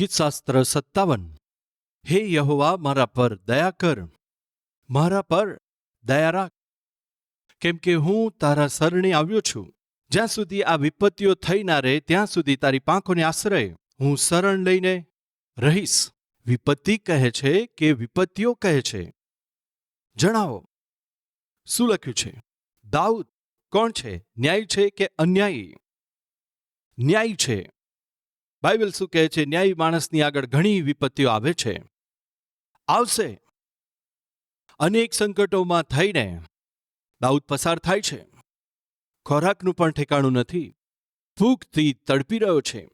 ગીતશાસ્ત્ર સત્તાવન. હે યહોવા, મારા પર દયા કર. મારા પર દયા રાખ. કેમ કે હું તારા શરણે આવ્યો છું. જ્યાં સુધી આ વિપત્તિઓ થઈ ના રહે, ત્યાં સુધી તારી પાંખોને આશ્રય. હું શરણ લઈને રહીશ. વિપત્તિ કહે છે કે વિપત્તિઓ કહે છે. જણાવો. શું લખ્યું છે? દાઉદ કોણ છે? ન્યાય છે કે અન્યાયી? ન્યાય છે. બાઇબલ શું કહે છે? ન્યાયી માણસની આગળ ઘણી વિપત્તિઓ આવે છે. આવશે. અનેક સંકટોમાં થઈને દાઉદ પસાર થાય છે. ખોરાકનું પણ ઠેકાણું નથી. ભૂખથી તડપી રહ્યો છે.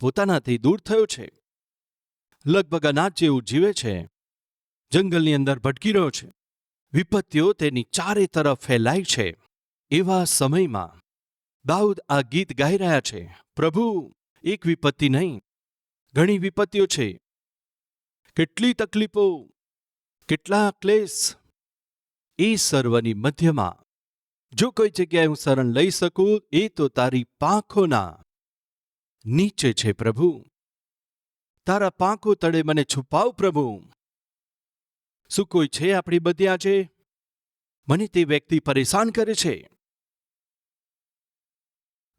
પોતાનાથી દૂર થયો છે. લગભગ અનાજ જેવું જીવે છે. જંગલની અંદર ભટકી રહ્યો છે. વિપત્તિઓ તેની ચારે તરફ ફેલાય છે. એવા સમયમાં દાઉદ આ ગીત ગાઈ રહ્યા છે. પ્રભુ એક વિપત્તિ નહીં, ઘણી વિપત્તિઓ છે. કેટલી તકલીફો, કેટલા ક્લેશ એ સર્વની મધ્યમાં. જો કોઈ જગ્યાએ હું શરણ લઈ શકું, એ તો તારી પાંખોના નીચે છે પ્રભુ. તારા પાંખો તળે મને છુપાવ પ્રભુ. શું કોઈ છે આપણી બધી આજે? મને તે વ્યક્તિ પરેશાન કરે છે.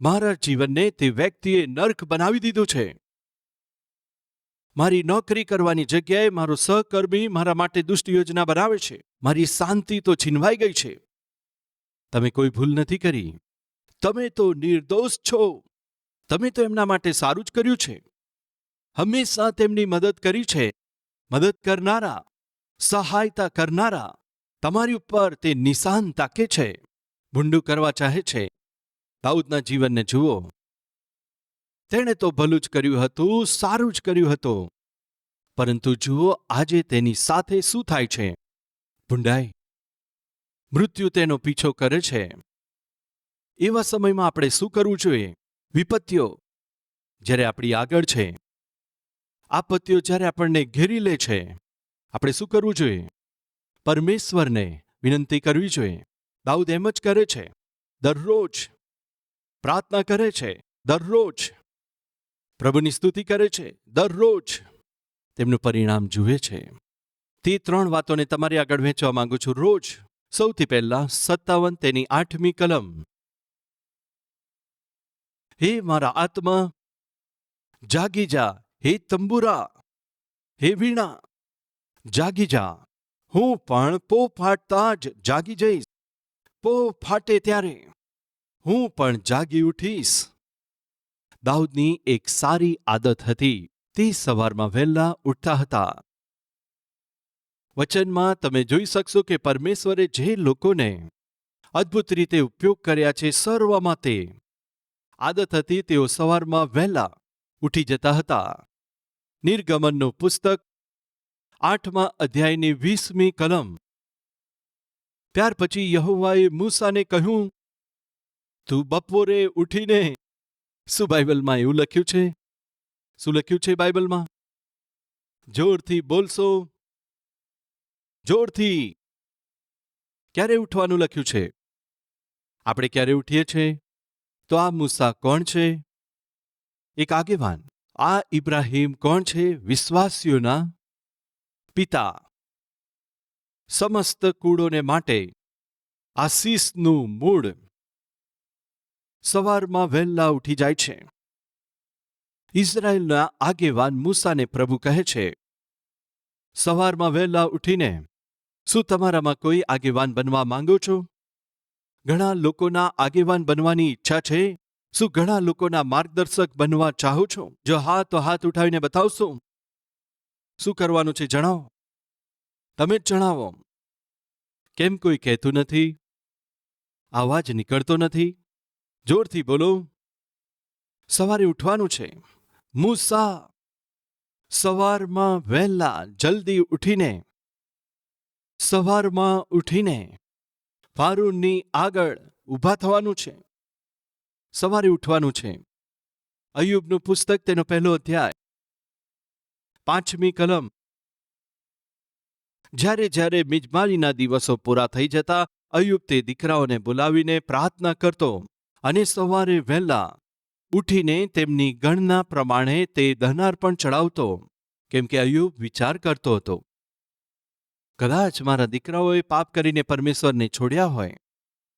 મારા જીવનને તે વ્યક્તિએ નર્ક બનાવી દીધું છે. મારી નોકરી કરવાની જગ્યાએ મારો સહકર્મી મારા માટે દુષ્ટ યોજના બનાવે છે. મારી શાંતિ તો છીનવાઈ ગઈ છે. તમે કોઈ ભૂલ નથી કરી. તમે તો નિર્દોષ છો. તમે તો એમના માટે સારું જ કર્યું છે. હંમેશા તેમની મદદ કરી છે. મદદ કરનારા, સહાયતા કરનારા, તમારી ઉપર તે નિશાન તાકે છે. ભૂંડું કરવા ચાહે છે. દાઉદના જીવનને જુઓ. તેણે તો ભલું જ કર્યું હતું, સારું જ કર્યું હતું. પરંતુ જુઓ, આજે તેની સાથે શું થાય છે? ભૂંડાઈ મૃત્યુ તેનો પીછો કરે છે. એવા સમયમાં આપણે શું કરવું જોઈએ? વિપત્તિઓ. જ્યારે આપણી આગળ છે. આપત્તિઓ જ્યારે આપણને ઘેરી લે છે. આપણે શું કરવું જોઈએ? પરમેશ્વરને વિનંતી કરવી જોઈએ. દાઉદ એમ જ કરે છે. દરરોજ પ્રાર્થના કરે છે દરરોજ. પ્રભુની સ્તુતિ કરે છે દરરોજ. તેમનું પરિણામ જુએ છે. તે ત્રણ વાતોને તમારી આગળ વહેંચવા માંગુ છું રોજ. સૌથી પહેલા સત્તાવન તેની આઠમી કલમ. હે મારા આત્મા, જાગી જા, હે તંબુરા, હે વીણા, જાગી જા. હું પણ પો ફાટતા જ જાગી જઈશ. પો ફાટે ત્યારે. હું પણ જાગી ઉઠીશ. દાઉદની એક સારી આદત હતી, તે સવારમાં વહેલા ઉઠતા હતા. વચનમાં તમે જોઈ શકશો કે પરમેશ્વરે જે લોકોને અદ્ભુત રીતે ઉપયોગ કર્યા છે સર્વમાં તે. આદત હતી તેઓ સવારમાં વહેલા ઉઠી જતા હતા. નિર્ગમનનું પુસ્તક આઠમા અધ્યાયની વીસમી કલમ. ત્યાર પછી યહોવાએ મૂસાને કહ્યું તું બપોરે ઉઠીને શું બાઇબલમાં એવું લખ્યું છે? શું લખ્યું છે બાઇબલમાં? જોરથી બોલશો. જોરથી. ક્યારે ઉઠવાનું લખ્યું છે? આપણે ક્યારે ઉઠીએ છીએ? તો આ મૂસા કોણ છે? એક આગેવાન. આ ઇબ્રાહીમ કોણ છે? વિશ્વાસીઓના પિતા. સમસ્ત કુળોને માટે આશીષનું મૂળ. સવારમાં વહેલા ઉઠી જાય છે. ઇઝરાયલના આગેવાન મૂસાને પ્રભુ કહે છે, સવારમાં વહેલા ઉઠીને શું તમારામાં કોઈ આગેવાન બનવા માંગો છો? ઘણા લોકોના આગેવાન બનવાની ઈચ્છા છે? શું ઘણા લોકોના માર્ગદર્શક બનવા ચાહો છો? જો હા, તો હાથ ઉઠાવીને બતાવશો. શું કરવાનું છે જણાવો. તમે જ જણાવો. કેમ કોઈ કહેતું નથી? આવાજ નીકળતો નથી. જોરથી બોલો, સવારે ઉઠવાનું છે. મૂસા, સવારમાં વહેલા, જલ્દી ઉઠીને. સવારમાં ઉઠીને ફારૂનની આગળ ઊભા થવાનું છે. સવારે ઉઠવાનું છે. અયુબનું પુસ્તક તેનો પહેલો અધ્યાય. પાંચમી કલમ. જ્યારે જ્યારે મિજમારીના દિવસો પૂરા થઈ જતા અયુબ તે દીકરાઓને બોલાવીને પ્રાર્થના કરતો અને સવારે વહેલા ઉઠીને તેમની ગણના પ્રમાણે તે દહનાર પણ ચડાવતો, કેમ કે અયુબ વિચાર કરતો હતો, કદાચ મારા દીકરાઓએ પાપ કરીને પરમેશ્વરને છોડ્યા હોય.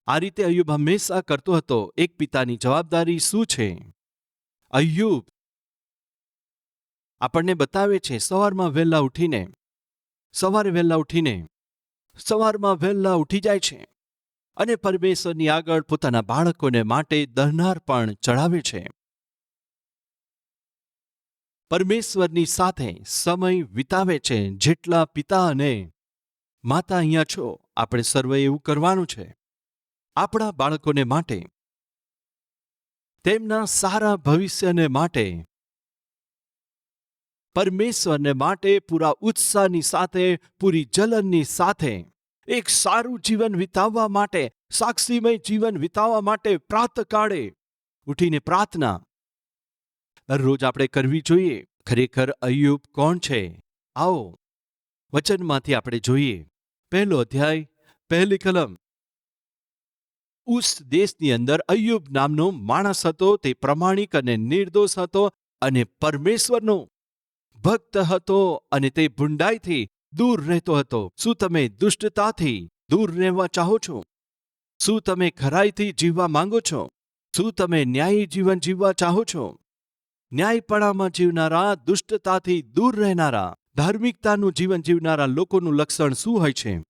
આ રીતે અયુબ હંમેશા કરતો હતો, એક પિતાની જવાબદારી શું છે? અયુબ આપણને બતાવે છે, સવારમાં વહેલા ઉઠીને, સવારે વહેલા ઉઠીને, સવારમાં વહેલા ઉઠી જાય છે. અને પરમેશ્વરની આગળ પોતાના બાળકોને માટે દહનાર પણ ચડાવે છે. પરમેશ્વરની સાથે સમય વિતાવે છે, જેટલા પિતા અને માતા અહીંયા છો, આપણે સર્વે એવું કરવાનું છે. આપણા બાળકોને માટે, તેમના સારા ભવિષ્યને માટે, પરમેશ્વરને માટે પૂરા ઉત્સાહની સાથે, પૂરી જલનની સાથે એક સારું જીવન વિતાવવા માટે, સાક્ષીમય જીવન વિતાવવા માટે પ્રાતકાળે ઉઠીને પ્રાર્થના. દરરોજ આપણે કરવી જોઈએ, ખરેખર અયુબ કોણ છે? આવો, વચનમાંથી આપણે જોઈએ. પહેલો અધ્યાય, પહેલી કલમ. ઉસ દેશની અંદર અયુબ નામનો માણસ હતો, તે પ્રમાણિક અને નિર્દોષ હતો અને પરમેશ્વરનો ભક્ત હતો અને તે ભૂંડાઈથી દૂર રહેતો હતો. શું તમે દુષ્ટતાથી દૂર રહેવા ચાહો છો? શું તમે ખરાઈથી જીવવા માંગો છો? શું તમે ન્યાયી જીવન જીવવા ચાહો છો? ન્યાયપણામાં જીવનારા, દુષ્ટતાથી દૂર રહેનારા, ધાર્મિકતાનું જીવન જીવનારા લોકોનું લક્ષણ શું હોય છે?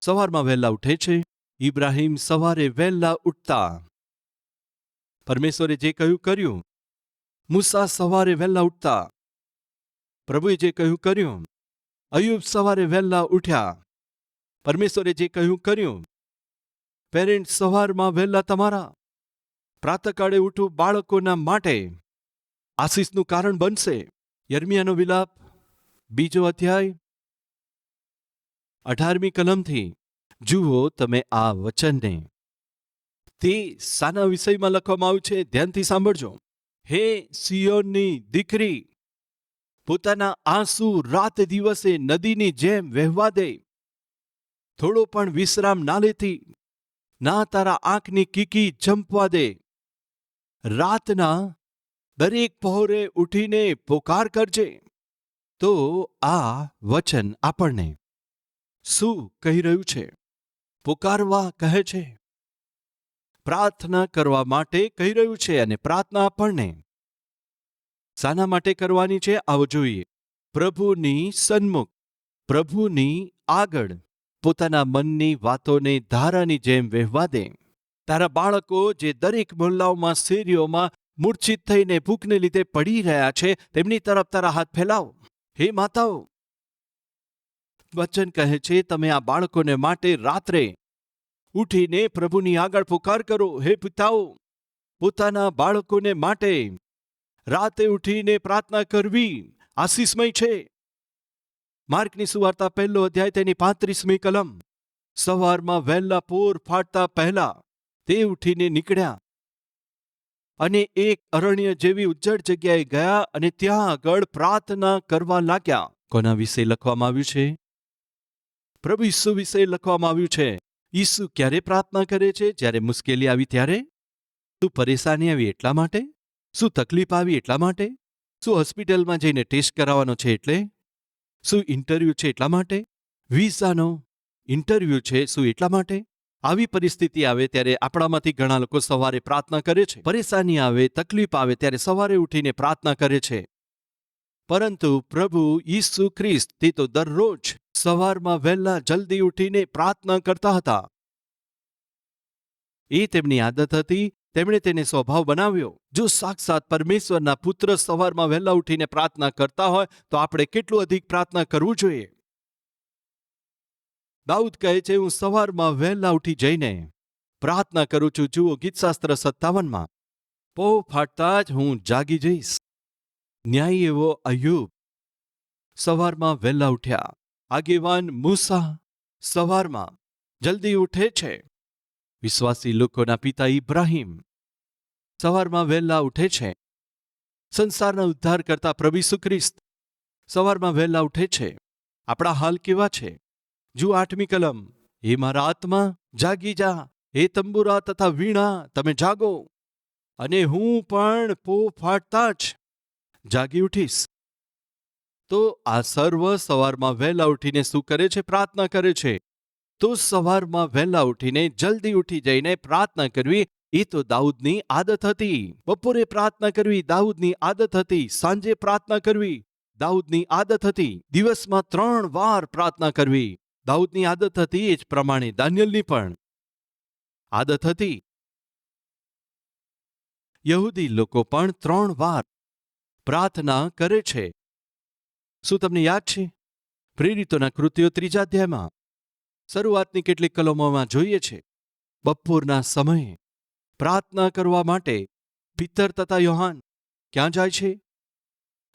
સવારમાં વહેલા ઉઠે છે. ઇબ્રાહિમ સવારે વહેલા ઉઠતા. પરમેશ્વરે જે કહ્યું કર્યું. મૂસા સવારે વહેલા ઉઠતા. પ્રભુએ જે કહ્યું કર્યું. અયુબ સવારે વહેલા ઉઠ્યા. પરમેશ્વરે જે કહ્યું, કર્યું. પેરેન્ટ સવારમાં વહેલા તમારા. પ્રાતકાળે ઉઠું બાળકોના માટે. આશીષનું કારણ બનશે. યર્મિયાનો વિલાપ. બીજો અધ્યાય. અઢારમી કલમથી, જુઓ તમે આ વચનને. તે સાના વિષયમાં લખવામાં આવ્યું છે. ધ્યાનથી સાંભળજો. હે સિયોનની દીકરી! પોતાના આંસુ રાત દિવસે નદીની જેમ વહેવા દે. થોડો પણ વિશ્રામ ના લેતી, ના તારા આંખની કીકી જંપવા દે. રાતના દરેક પહોરે ઉઠીને પોકાર કરજે. તો આ વચન આપણને શું કહી રહ્યું છે? પોકારવા કહે છે. પ્રાર્થના કરવા માટે કહી રહ્યું છે અને પ્રાર્થના આપણને શાના માટે કરવાની છે? આવો જોઈએ. પ્રભુની સન્મુખ, પ્રભુની આગળ. પોતાના મનની વાતોને ધારાની જેમ વહેવા દે. તારા બાળકો જે દરેક મોહલ્લાઓમાં શેરીઓમાં મૂર્છિત થઈને ભૂખને લીધે પડી રહ્યા છે, તેમની તરફ તારા હાથ ફેલાવો. હે માતાઓ! વચન કહે છે, તમે આ બાળકોને માટે રાત્રે ઉઠીને પ્રભુની આગળ પુકાર કરો. હે પિતાઓ! પોતાના બાળકોને માટે રાતે ઉઠીને પ્રાર્થના કરવી આશીષમય છે. માર્કની સુવાર્તા પહેલો અધ્યાય તેની પાંત્રીસમી કલમ. સવારમાં વહેલા પોર ફાટતા પહેલા તે ઉઠીને નીકળ્યા. અને એક અરણ્ય જેવી ઉજ્જડ જગ્યાએ ગયા અને ત્યાં આગળ પ્રાર્થના કરવા લાગ્યા. કોના વિશે લખવામાં આવ્યું છે? પ્રભુ ઈસુ વિશે લખવામાં આવ્યું છે. ઈસુ ક્યારે પ્રાર્થના કરે છે? જ્યારે મુશ્કેલી આવી ત્યારે? તું પરેશાની આવી એટલા માટે? શું તકલીફ આવી એટલા માટે? શું હોસ્પિટલમાં જઈને ટેસ્ટ કરાવવાનો છે એટલે? શું ઇન્ટરવ્યૂ છે એટલા માટે? વિઝાનો ઇન્ટરવ્યૂ છે શું એટલા માટે? આવી પરિસ્થિતિ આવે ત્યારે આપણામાંથી ઘણા લોકો સવારે પ્રાર્થના કરે છે. પરેશાની આવે, તકલીફ આવે ત્યારે સવારે ઉઠીને પ્રાર્થના કરે છે. પરંતુ પ્રભુ ઈસુ ખ્રિસ્ત તે તો દરરોજ સવારમાં વહેલા જલ્દી ઉઠીને પ્રાર્થના કરતા હતા. એ તેમની આદત હતી તેમણે તેને સ્વભાવ બનાવ્યો. જો સાક્ષાત પરમેશ્વરના પુત્ર સવારમાં વહેલા ઉઠીને પ્રાર્થના કરતા હોય, તો આપણે કેટલું અધિક પ્રાર્થના કરવું જોઈએ? દાઉદ કહે છે, હું સવારમાં વહેલા ઉઠી જઈને પ્રાર્થના કરું છું. જુઓ, ગીતશાસ્ત્ર સત્તાવનમાં, પો ફાટતા જ હું જાગી જઈશ. ન્યાયી એવો અયુબ સવારમાં વહેલા ઉઠ્યા. આગેવાન મૂસા સવારમાં જલ્દી ઉઠે છે. વિશ્વાસી લોકોના પિતા ઇબ્રાહીમ સવારમાં વહેલા ઉઠે છે. સંસારના ઉદ્ધાર કરતા પ્રભુ ખ્રિસ્ત સવારમાં વહેલા ઉઠે છે. આપણા હાલ કેવા છે? જુ આઠમી કલમ. એ મારા આત્મા, જાગી જા. હે તંબુરા તથા વીણા, તમે જાગો. અને હું પણ પો ફાટતા જ જાગી ઉઠીશ. તો આ સર્વ સવારમાં વહેલા ઉઠીને શું કરે છે? પ્રાર્થના કરે છે. તો સવારમાં વહેલા ઉઠીને જલ્દી ઉઠી જઈને પ્રાર્થના કરવી એ તો દાઉદની આદત હતી. બપોરે પ્રાર્થના કરવી, દાઉદની આદત હતી. સાંજે પ્રાર્થના કરવી, દાઉદની આદત હતી. દિવસમાં ત્રણ વાર પ્રાર્થના કરવી, દાઉદની આદત હતી એ જ પ્રમાણે દાનિયલની પણ આદત હતી. યહૂદી લોકો પણ ત્રણ વાર પ્રાર્થના કરે છે. શું તમને યાદ છે? પ્રેરિતોના કૃત્યો ત્રીજા અધ્યાયમાં. શરૂઆતની કેટલીક કલમોમાં જોઈએ છે. બપોરના સમયે પ્રાર્થના કરવા માટે પિત્તર તથા યોહાન ક્યાં જાય છે?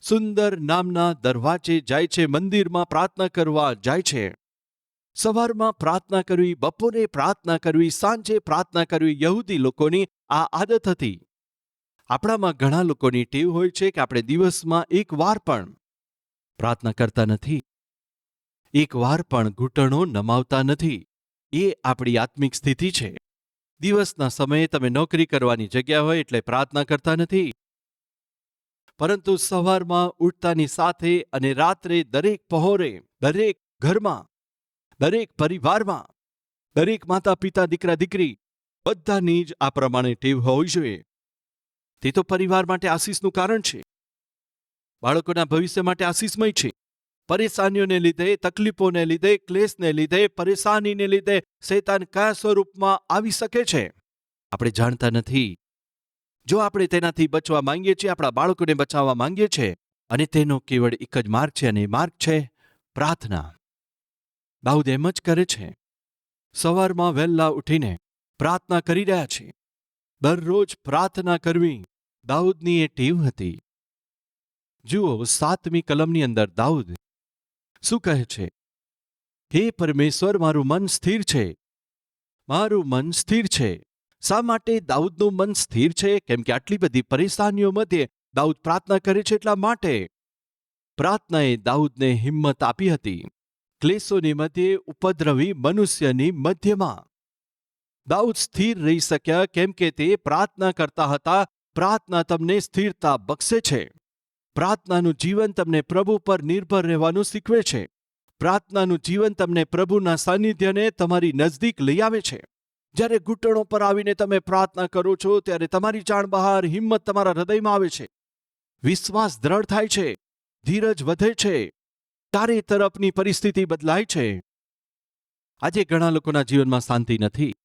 સુંદર નામના દરવાજે જાય છે, મંદિરમાં પ્રાર્થના કરવા જાય છે. સવારમાં પ્રાર્થના કરવી, બપોરે પ્રાર્થના કરવી, સાંજે પ્રાર્થના કરવી યહૂદી લોકોની આ આદત હતી. આપણામાં ઘણા લોકોની ટેવ હોય છે કે આપણે દિવસમાં એક વાર પણ પ્રાર્થના કરતા નથી. એક વાર પણ ઘૂંટણો નમાવતા નથી. એ આપણી આત્મિક સ્થિતિ છે. દિવસના સમયે તમે નોકરી કરવાની જગ્યા હોય એટલે પ્રાર્થના કરતા નથી. પરંતુ સવારમાં ઉઠતાની સાથે અને રાત્રે દરેક પહોરે, દરેક ઘરમાં, દરેક પરિવારમાં, દરેક માતા પિતા દીકરા, દીકરી, બધાની જ આ પ્રમાણે ટેવ હોવી જોઈએ. તે તો પરિવાર માટે આશીષનું કારણ છે. બાળકોના ભવિષ્ય માટે આશીષમય છે. પરેશાનીઓને લીધે, તકલીફોને લીધે, ક્લેશને લીધે પરેશાનીને લીધે શૈતાન કયા સ્વરૂપમાં આવી શકે છે? આપણે જાણતા નથી. જો આપણે તેનાથી બચવા માંગીએ છીએ, આપણા બાળકોને બચાવવા માંગીએ છીએ, અને તેનો કેવળ એક જ માર્ગ છે અને માર્ગ છે પ્રાર્થના. દાઉદ એમ જ કરે છે. સવારમાં વહેલા ઉઠીને પ્રાર્થના કરી રહ્યા છે. દરરોજ પ્રાર્થના કરવી દાઉદની એ ટીવ હતી. જુઓ, સાતમી કલમની અંદર દાઉદ શું કહે છે? હે પરમેશ્વર, મારું મન સ્થિર છે. મારું મન સ્થિર છે. શા માટે દાઉદનું મન સ્થિર છે? કેમ કે આટલી બધી પરેશાનીઓ મધ્યે દાઉદ પ્રાર્થના કરે છે એટલા માટે. પ્રાર્થનાએ દાઉદને હિંમત આપી હતી. ક્લેશોની મધ્યે ઉપદ્રવી મનુષ્યની મધ્યમાં. દાઉદ સ્થિર રહી શક્યા, કેમ કે તે પ્રાર્થના કરતા હતા, પ્રાર્થના તમને સ્થિરતા બક્ષે છે. પ્રાર્થનાનું જીવન તમને પ્રભુ પર નિર્ભર રહેવાનું શીખવે છે. પ્રાર્થનાનું જીવન તમને પ્રભુના સાનિધ્યને તમારી નજદીક લઈ આવે છે. જ્યારે ઘૂંટણો પર આવીને તમે પ્રાર્થના કરો છો, ત્યારે તમારી જાણ બહાર હિંમત તમારા હૃદયમાં આવે છે. વિશ્વાસ દ્રઢ થાય છે. ધીરજ વધે છે. ચારે તરફની પરિસ્થિતિ બદલાય છે. આજે ઘણા લોકોના જીવનમાં શાંતિ નથી.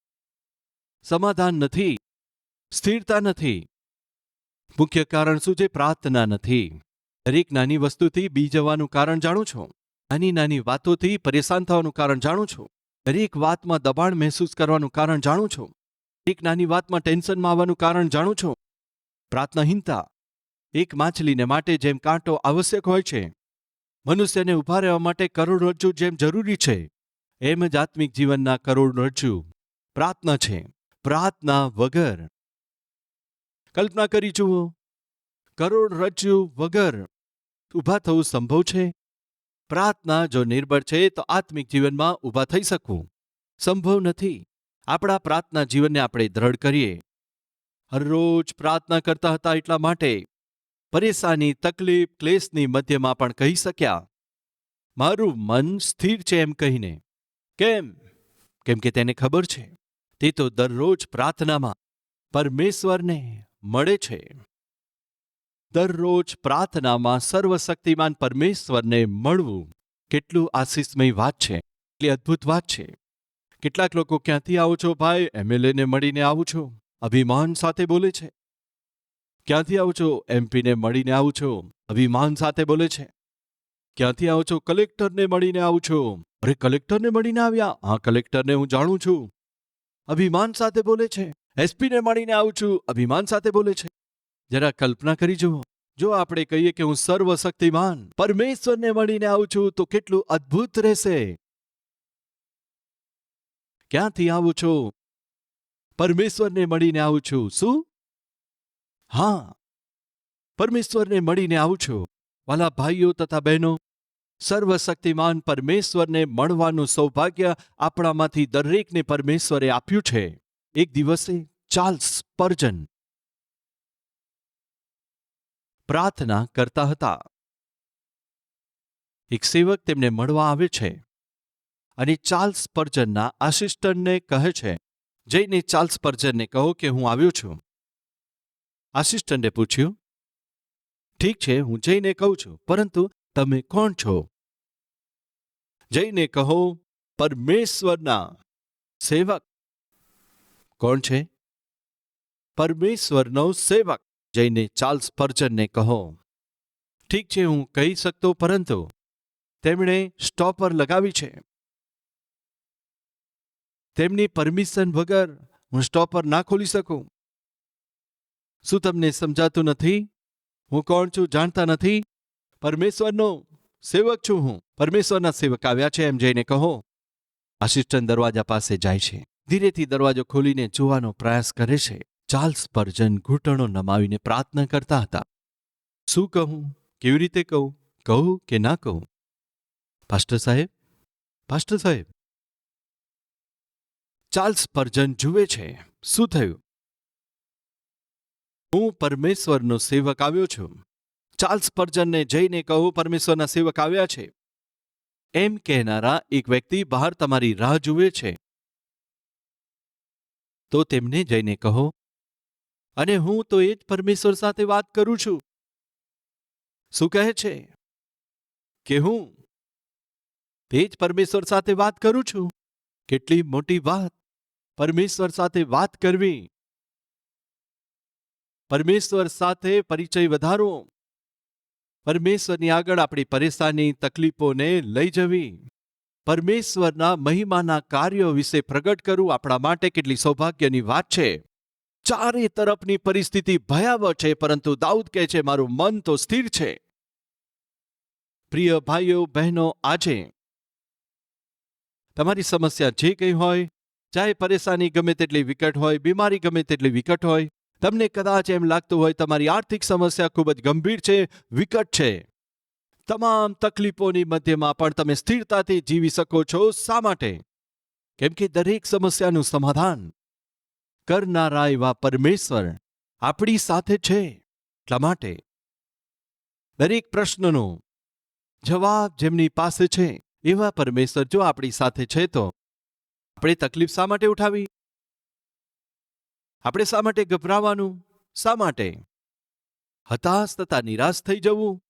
સમાધાન નથી. સ્થિરતા નથી. મુખ્ય કારણ શું છે? પ્રાર્થના નથી. દરેક નાની વસ્તુથી બી જવાનું કારણ જાણું છું. નાની નાની વાતોથી પરેશાન થવાનું કારણ જાણું છું. દરેક વાતમાં દબાણ મહેસૂસ કરવાનું કારણ જાણું છું. એક નાની વાતમાં ટેન્શનમાં આવવાનું કારણ જાણું છું. પ્રાર્થનાહીનતા. એક માછલીને માટે જેમ કાંટો આવશ્યક હોય છે. મનુષ્યને ઊભા રહેવા માટે કરોડરજ્જુ જેમ જરૂરી છે. એમ જ આત્મિક જીવનના કરોડરજ્જુ પ્રાર્થના છે. પ્રાર્થના વગર કલ્પના કરી જુઓ. કરોડરજ્જુ વગર ઊભા થવું સંભવ છે? પ્રાર્થના જો નિર્બળ છે, તો આત્મિક જીવનમાં ઊભા થઈ શકવું સંભવ નથી. આપણા પ્રાર્થના જીવનને આપણે દ્રઢ કરીએ. હરરોજ પ્રાર્થના કરતા હતા એટલા માટે પરેશાની, તકલીફ, ક્લેશની મધ્યમાં પણ કહી શક્યા. મારું મન સ્થિર છે એમ કહીને. કેમ? કેમ કે તેને ખબર છે. તે તો દરરોજ પ્રાર્થનામાં પરમેશ્વરને મળે છે. દરરોજ પ્રાર્થનામાં સર્વશક્તિમાન પરમેશ્વરને મળવું કેટલું આશીષમય વાત છે એટલી અદ્ભુત વાત છે. કેટલાક લોકો ક્યાંથી આવો છો ભાઈ? એમએલએને મળીને આવું છો? અભિમાન સાથે બોલે છે. ક્યાંથી આવો છો? એમપીને મળીને આવું છો? અભિમાન સાથે બોલે છે. ક્યાંથી આવો છો? કલેક્ટરને મળીને આવું છો? અરે, કલેક્ટરને મળીને આવ્યા? હા કલેક્ટરને હું જાણું છું. અભિમાન સાથે બોલે છે. એસપીને મળીને આવું છું. અભિમાન સાથે બોલે છે. જરા કલ્પના કરી જુઓ. જો આપણે કહીએ કે હું સર્વશક્તિમાન, પરમેશ્વરને મળીને આવું છું, તો કેટલું અદ્ભુત રહેશે. ક્યાંથી આવું છું? પરમેશ્વરને મળીને આવું છું. શું? હા. પરમેશ્વરને મળીને આવું છું. વાલા ભાઈઓ તથા બહેનો, સર્વશક્તિમાન પરમેશ્વરને મળવાનું સૌભાગ્ય આપણામાંથી દરેકને પરમેશ્વરે આપ્યું છે. એક દિવસે ચાર્લ્સ સ્પર્જન. પ્રાર્થના કરતા હતા. એક સેવક તેમને મળવા આવે છે અને ચાર્લ્સ પર્જનના આસિસ્ટન્ટને કહે છે, જઈને ચાર્લ્સ પર્જનને કહો કે હું આવ્યો છું. આસિસ્ટન્ટે પૂછ્યું, ઠીક છે, હું જઈને કહું છું, પરંતુ તમે કોણ છો? જઈને કહો, પરમેશ્વરના સેવક. કોણ છે? પરમેશ્વરનો સેવક. જઈને ચાર્લ્સ પર્જનને કહો. ઠીક છે હું કહી શકતો પરંતુ તેમણે સ્ટોપર લગાવી છે. તેમની પરમિશન વગર હું સ્ટોપર ના ખોલી શકું. શું તમને સમજાતું નથી? હું કોણ છું જાણતા નથી? પરમેશ્વરનો સેવક છું હું. પરમેશ્વરના સેવક આવ્યા છે એમ જઈને કહો. આસિસ્ટન્ટ દરવાજા પાસે જાય છે. ધીરેથી દરવાજો ખોલીને જોવાનો પ્રયાસ કરે છે. ચાર્લ્સ પર્જન ઘૂંટણો નમાવીને પ્રાર્થના કરતા હતા. શું કહું? કેવી રીતે કહું? કહું કે ના કહું? પાસ્ટર સાહેબ? પાસ્ટર સાહેબ? ચાર્લ્સ પર્જન જુએ છે. શું થયું? હું પરમેશ્વરનો સેવક આવ્યો છું. ચાર્લ્સ પર્જનને જઈને કહું પરમેશ્વરના સેવક આવ્યા છે. એમ કહેનારા એક વ્યક્તિ બહાર તમારી રાહ જુએ છે. તો તેમને જઈને કહો, અને હું તો એ જ પરમેશ્વર સાથે વાત કરું છું. શું કહે છે? કે હું તે જ પરમેશ્વર સાથે વાત કરું છું? કેટલી મોટી વાત. પરમેશ્વર સાથે વાત કરવી. પરમેશ્વર સાથે પરિચય વધારવો. પરમેશ્વરની આગળ આપણી પરેશાની, તકલીફોને લઈ જવી. પરમેશ્વરના મહિમાના કાર્યો વિશે પ્રગટ કરવું આપણા માટે કેટલી સૌભાગ્યની વાત છે. ચારે તરફની પરિસ્થિતિ ભયાવહ છે, પરંતુ દાઉદ કહે છે, મારું મન તો સ્થિર છે. પ્રિય ભાઈઓ, બહેનો, આજે તમારી સમસ્યા જે કંઈ હોય, ચાહે પરેશાની ગમે તેટલી વિકટ હોય, બીમારી ગમે તેટલી વિકટ હોય, તમને કદાચ એમ લાગતું હોય, તમારી આર્થિક સમસ્યા ખૂબ જ ગંભીર છે, વિકટ છે. તમામ તકલીફોની મધ્યમાં પણ તમે સ્થિરતાથી જીવી શકો છો. શા માટે? કેમ કે દરેક સમસ્યાનું સમાધાન કરનારા એવા પરમેશ્વર આપણી સાથે છે. એટલા માટે દરેક પ્રશ્નનો જવાબ જેમની પાસે છે, એવા પરમેશ્વર જો આપણી સાથે છે તો આપણે તકલીફ શા માટે ઉઠાવી? આપણે શા માટે ગભરાવાનું? શા માટે હતાશ તથા નિરાશ થઈ જવું?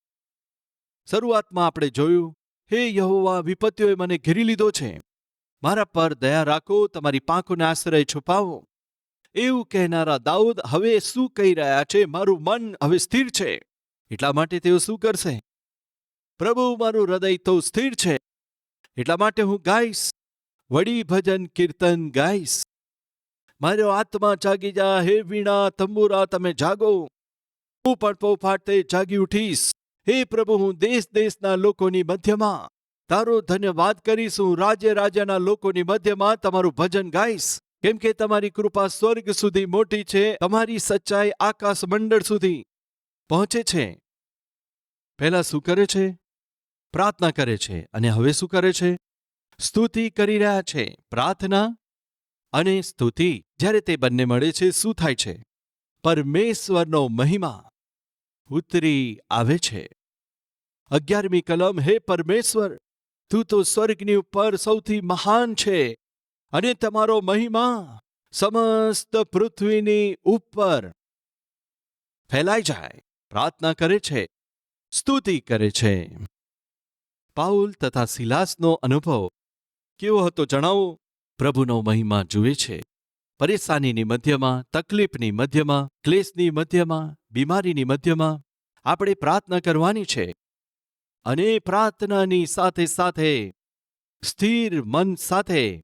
શરૂઆતમાં આપણે જોયું, હે યહોવા, વિપત્તિઓએ મને ઘેરી લીધો છે. મારા પર દયા રાખો, તમારી પાંખોને આશ્રય છુપાવો. એવું કહેનારા દાઉદ હવે શું કહી રહ્યા છે? મારું મન હવે સ્થિર છે. એટલા માટે તેઓ શું કરશે? પ્રભુ, મારું હૃદય તો સ્થિર છે. એટલા માટે હું ગાઈશ. વડી ભજન કીર્તન ગાઈશ. મારો આત્મા જાગી જા. હે વીણા, તંબુરા, તમે જાગો. હું પણ પોફાટે જાગી ઉઠીશ. હે પ્રભુ, હું દેશ દેશના લોકોની મધ્યમાં તારો ધન્યવાદ કરીશ, હું રાજ્ય રાજ્યના લોકોની મધ્યમાં તમારું ભજન ગાઈશ. કેમ કે તમારી કૃપા સ્વર્ગ સુધી મોટી છે, તમારી સચ્ચાઈ આકાશ મંડળ સુધી પહોંચે છે. પહેલા શું કરે છે? પ્રાર્થના કરે છે અને હવે શું કરે છે? સ્તુતિ કરી રહ્યા છે, પ્રાર્થના અને સ્તુતિ. જ્યારે તે બંને મળે છે, શું થાય છે? પરમેશ્વરનો મહિમા. ઉતરી આવે છે. અગિયારમી કલમ, હે પરમેશ્વર, તું તો સ્વર્ગની ઉપર સૌથી મહાન છે અને તમારો મહિમા સમસ્ત પૃથ્વીની ઉપર ફેલાઈ જાય, પ્રાર્થના કરે છે, સ્તુતિ કરે છે. પાઉલ તથા સિલાસનો અનુભવ કેવો હતો જણાવો? પ્રભુનો મહિમા જુએ છે. પરેશાનીની મધ્યમાં, તકલીફની મધ્યમાં, ક્લેશની મધ્યમાં, બીમારીની મધ્યમાં આપણે પ્રાર્થના કરવાની છે. અને પ્રાર્થનાની સાથે સાથે સ્થિર મન સાથે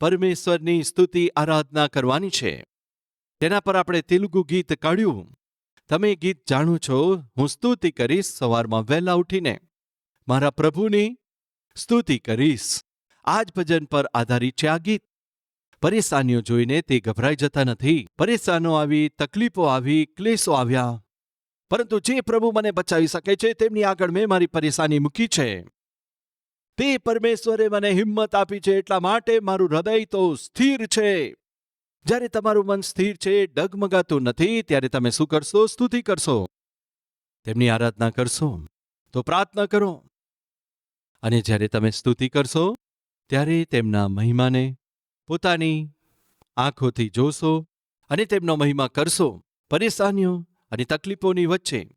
પરમેશ્વરની સ્તુતિ આરાધના કરવાની છે. તેના પર આપણે તેલુગુ ગીત કાઢ્યું. તમે ગીત જાણો છો, હું સ્તુતિ કરીશ સવારમાં વહેલા ઉઠીને. મારા પ્રભુની સ્તુતિ કરીશ. આ જ ભજન પર આધારિત છે આ ગીત. પરેશાનીઓ જોઈને તે ગભરાઈ જતા નથી. પરેશાનો આવી, તકલીફો આવી, ક્લેશો આવ્યા. પરંતુ જે પ્રભુ મને બચાવી શકે છે, તેમની આગળ મેં મારી પરેશાની મૂકી છે. તે પરમેશ્વરે મને હિંમત આપી છે, એટલા માટે મારું હૃદય તો સ્થિર છે. જ્યારે તમારું મન સ્થિર છે, ડગમગાતું નથી, ત્યારે તમે શું કરશો? સ્તુતિ કરશો. તેમની આરાધના કરશો. તો પ્રાર્થના કરો. અને જ્યારે તમે સ્તુતિ કરશો, ત્યારે તેમના મહિમાને પોતાની આંખોથી જોશો અને તેમનો મહિમા કરશો. પરેશાનીઓ અને તકલીફોની વચ્ચે,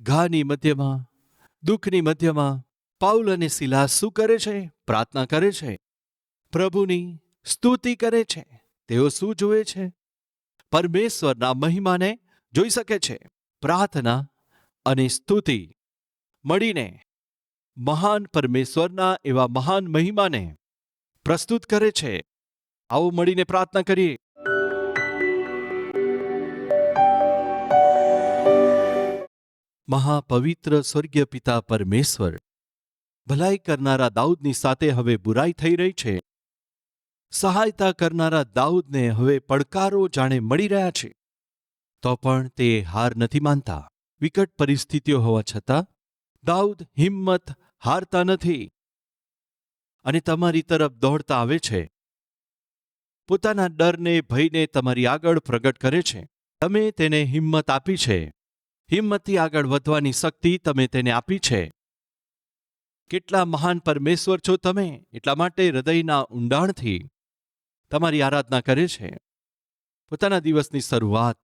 ઘાની મધ્યમાં, દુઃખની મધ્યમાં, પાઉલ અને શિલા શું કરે છે? પ્રાર્થના કરે છે. પ્રભુની સ્તુતિ કરે છે. તેઓ શું જુએ છે? પરમેશ્વરના મહિમાને જોઈ શકે છે. પ્રાર્થના અને સ્તુતિ મળીને મહાન પરમેશ્વરના એવા મહાન મહિમાને પ્રસ્તુત કરે છે. આવો મળીને પ્રાર્થના કરીએ. મહાપવિત્ર સ્વર્ગીય પિતા પરમેશ્વર, ભલાઈ કરનારા દાઉદની સાથે હવે બુરાઈ થઈ રહી છે. સહાયતા કરનારા દાઉદને હવે પડકારો જાણે મળી રહ્યા છે. તો પણ તે હાર નથી માનતા. વિકટ પરિસ્થિતિઓ હોવા છતાં દાઉદ હિંમત હારતા નથી. અને તમારી તરફ દોડતા આવે છે. પોતાના ડરને, ભયને તમારી આગળ પ્રગટ કરે છે. તમે તેને હિંમત આપી છે. હિંમતથી આગળ વધવાની શક્તિ તમે તેને આપી છે. કેટલા મહાન પરમેશ્વર છો તમે, એટલા માટે હૃદયના ઊંડાણથી તમારી આરાધના કરે છે. પોતાના દિવસની શરૂઆત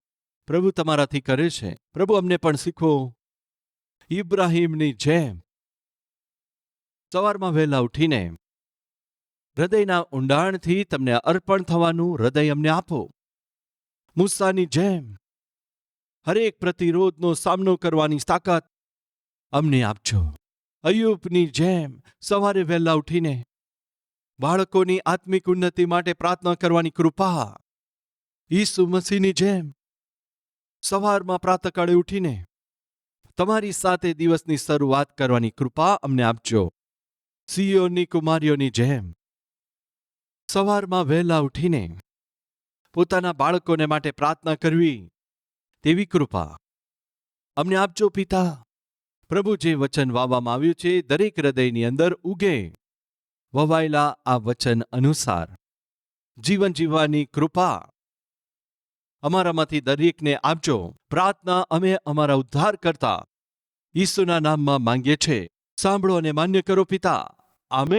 પ્રભુ તમારાથી કરે છે. પ્રભુ અમને પણ શીખવો. ઇબ્રાહીમની જેમ. સવારમાં વહેલા ઉઠીને હૃદયના ઊંડાણથી તમને અર્પણ થવાનું હૃદય અમને આપો. મુસ્સાની જેમ હરેક પ્રતિરોધનો સામનો કરવાની તાકાત અમને આપજો. અયુબની જેમ સવારે વહેલા ઉઠીને બાળકોની આત્મિક ઉન્નતિ માટે પ્રાર્થના કરવાની કૃપા. ઈસુ મસીની જેમ સવારમાં પ્રાતકાળે ઉઠીને તમારી સાથે દિવસની શરૂઆત કરવાની કૃપા અમને આપજો. સિયોની કુમારીઓની જેમ સવારમાં વહેલા ઉઠીને પોતાના બાળકોને માટે પ્રાર્થના કરવી, તેવી કૃપા. અમને આપજો પિતા, પ્રભુ જે વચન વાવવામાં આવ્યું છે, દરેક હૃદયની અંદર ઉગે. વવાયેલા આ વચન અનુસાર જીવન જીવવાની કૃપા. અમારામાંથી દરેકને આપજો પ્રાર્થના અમે અમારા ઉદ્ધાર કરતા ઈસુના નામમાં માંગીએ છે. સાંભળો અને માન્ય કરો પિતા. આમે